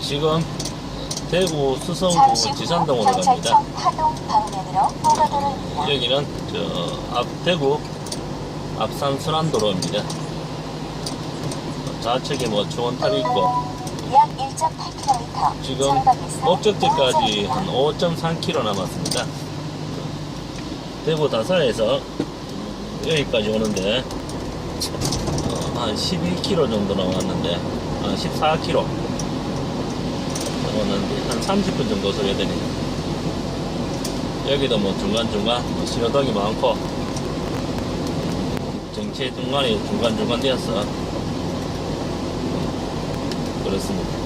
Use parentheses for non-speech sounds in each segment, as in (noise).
지금 대구 수성구 지산동으로 갑니다. 여기는 저 앞 대구 앞산 순환도로입니다. 좌측에 뭐 초원탑이 있고 약 1.8km. 지금 목적지까지 한 5.3km 남았습니다. 대구 다사에서 여기까지 오는데 어, 한 12km 정도 나왔는데 한 14km 나왔는데 한 30분 정도 서야 되네요. 여기도 뭐 중간중간 뭐 신호등이 많고 정체 중간에 중간중간 되었어 그렇습니다.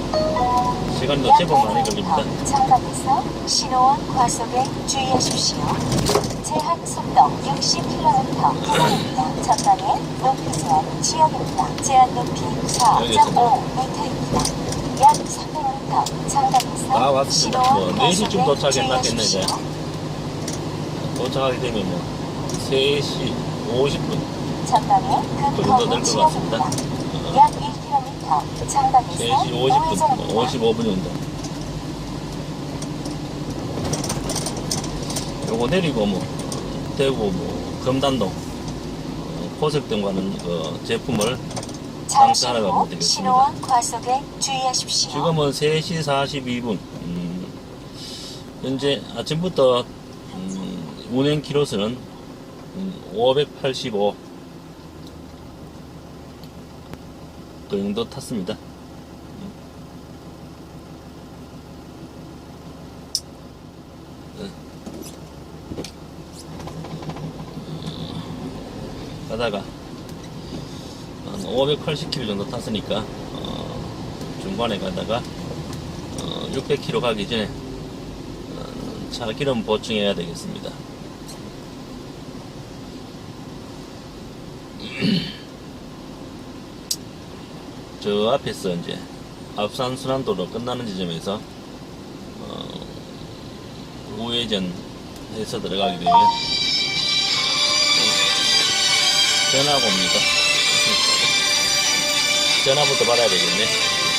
시간도 제법 많이 걸립니다. 장갑에서 신호원 과속에 주의하십시오. 제한 속도 60km 구간입니다. 전방에 높이 제한 지역입니다. 제한 높이 4.5m입니다. 약 300m 장갑에서 다 왔습니다. 신호원 뭐 4시쯤 과속에 도착했나겠네, 이제. 도착하게 되면 뭐 3시 50분 전방에 그 정도 급거리 될것 같습니다. 지역입니다. 어, 약 1km 장갑에서 3시 50분, 뭐 우회전입니다. 55분 정도. 요거 내리고 뭐 대구 뭐 금단동 어, 포색등 가는 그 제품을 잠시 잠깐 하나가 후 되겠습니다. 신호원 과속에 주의하십시오. 지금은 3시 42분. 음, 현재 아침부터 음, 운행 키로수는 음, 585. 그 정도 탔습니다. 음, 가다가 한 580km 정도 탔으니까 어, 중간에 가다가 어, 600km 가기 전에 어, 차 기름 보충해야 되겠습니다. (clears throat) 저 앞에서 이제 앞산 순환도로 끝나는 지점에서 어, 우회전 해서 들어가게 되면 어, 전화가 옵니다. 전화부터 받아야 되겠네.